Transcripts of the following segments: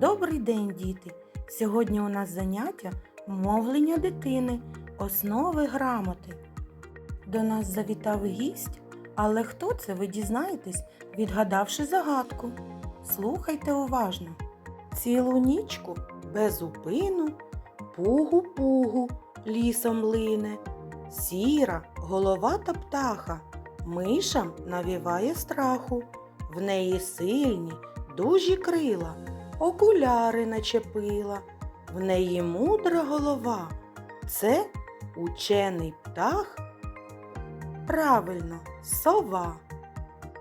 Добрий день, діти! Сьогодні у нас заняття мовлення дитини, основи грамоти. До нас завітав гість, але хто це ви дізнаєтесь, відгадавши загадку. Слухайте уважно. Цілу нічку без упину, пугу-пугу лісом лине, сіра, головата птаха, мишам навіває страху, в неї сильні, дужі крила, окуляри начепила, в неї мудра голова. Це учений птах. Правильно, сова.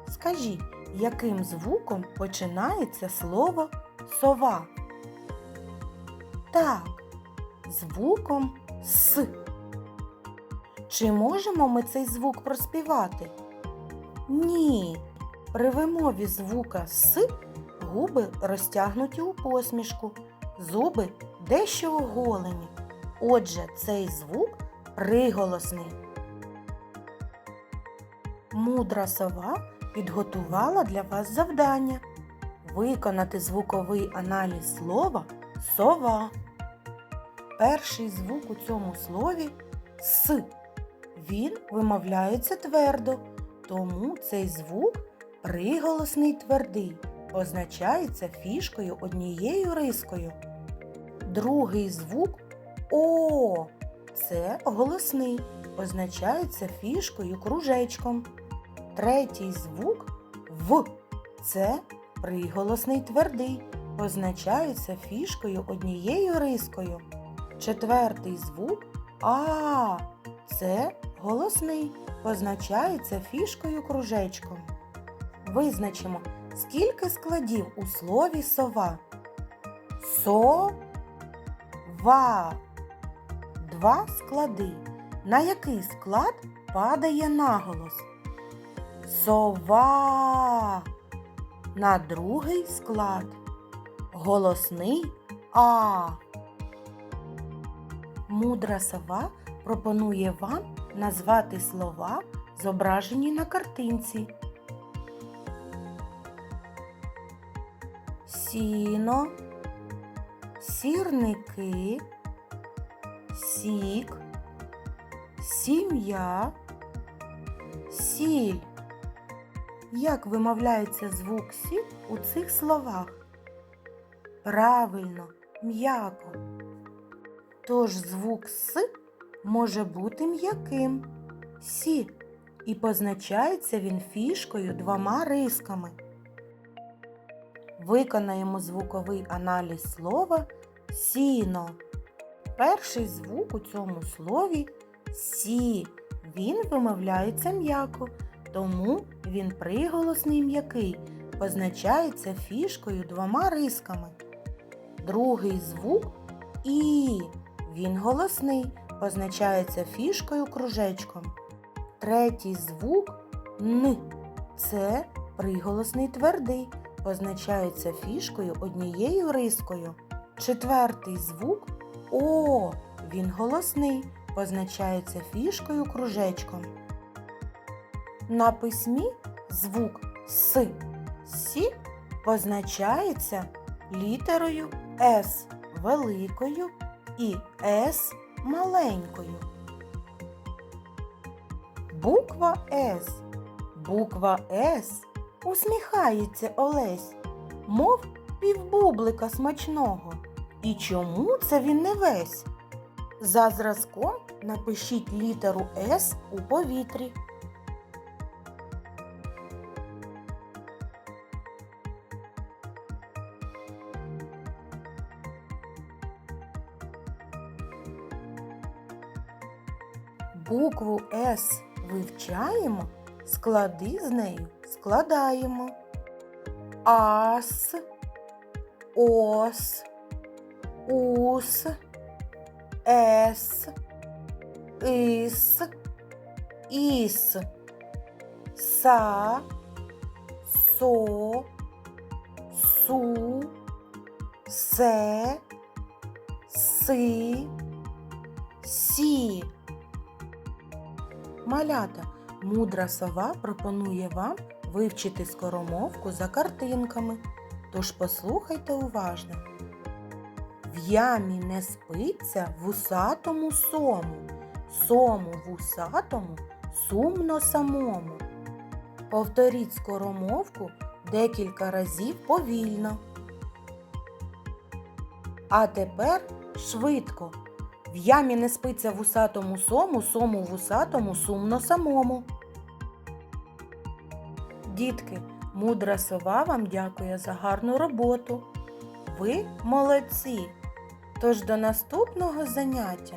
Скажіть, яким звуком починається слово сова? Так, звуком С. Чи можемо ми цей звук проспівати? Ні. При вимові звука С губи розтягнуті у посмішку, зуби дещо оголені. Отже, цей звук приголосний. Мудра сова підготувала для вас завдання виконати звуковий аналіз слова сова. Перший звук у цьому слові С. Він вимовляється твердо, тому цей звук приголосний твердий, позначається фішкою однією рискою. Другий звук О. Це голосний, позначається фішкою кружечком. Третій звук В. Це приголосний твердий, позначається фішкою однією рискою. Четвертий звук А. Це голосний, позначається фішкою кружечком. Визначимо, скільки складів у слові сова. Со-ва. Два склади. На який склад падає наголос? Сова. На другий склад. Голосний А. Мудра сова пропонує вам назвати слова, зображені на картинці. Сіно, сірники, сік, сім'я, сіль. Як вимовляється звук сіль у цих словах? Правильно, м'яко. Тож звук С може бути м'яким Сі, і позначається він фішкою двома рисками. Виконаємо звуковий аналіз слова сіно. Перший звук у цьому слові сі. Він вимовляється м'яко, тому він приголосний м'який, позначається фішкою двома рисками. Другий звук і. Він голосний, позначається фішкою кружечком. Третій звук Н. Це приголосний твердий, позначається фішкою однією рискою. Четвертий звук О. Він голосний, позначається фішкою кружечком. На письмі звук С. Сі позначається літерою С великою і С маленькою. Буква С. Буква С усміхається Олесь, мов півбублика смачного. І чому це він не весь? За зразком напишіть літеру С у повітрі. Букву С вивчаємо, склади з нею складаємо. Ас, ос, ус, ес, ис, іс, са, со, су, се, си, сі. Малята, мудра сова пропонує вам вивчити скоромовку за картинками. Тож послухайте уважно. В ямі не спиться вусатому сому, сому вусатому, сумно самому. Повторіть скоромовку декілька разів повільно. А тепер швидко. В ямі не спиться вусатому сому, сому вусатому, сумно самому. Дітки, мудра сова вам дякує за гарну роботу. Ви молодці. Тож до наступного заняття